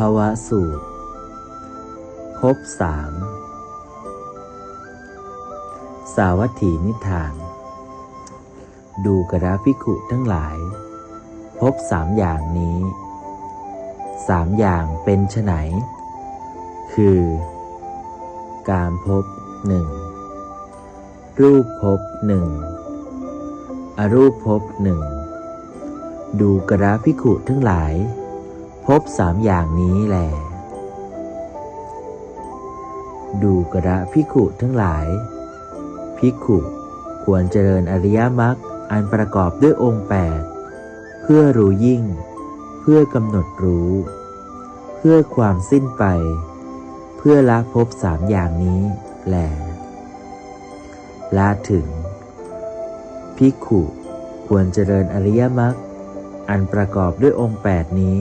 ภาวะสูตร ภพสาม สาวัตถีนิทาน ดูกระพิขุทั้งหลาย พบสามอย่างนี้ สามอย่างเป็นไฉนคือ การพบหนึ่ง รูปพบหนึ่ง อรูปพบหนึ่ง ดูกระพิขุทั้งหลาย พบสามอย่างนี้แหลดูกระพิขุทั้งหลาย พิขุควรเจริญอริยมรรคอันประกอบด้วยองค์แปดเพื่อรู้ยิ่ง เพื่อกำหนดรู้ เพื่อความสิ้นไป เพื่อละภพสามอย่างนี้แหลละถึง พิขุควรเจริญอริยมรรคอันประกอบด้วยองค์แปดนี้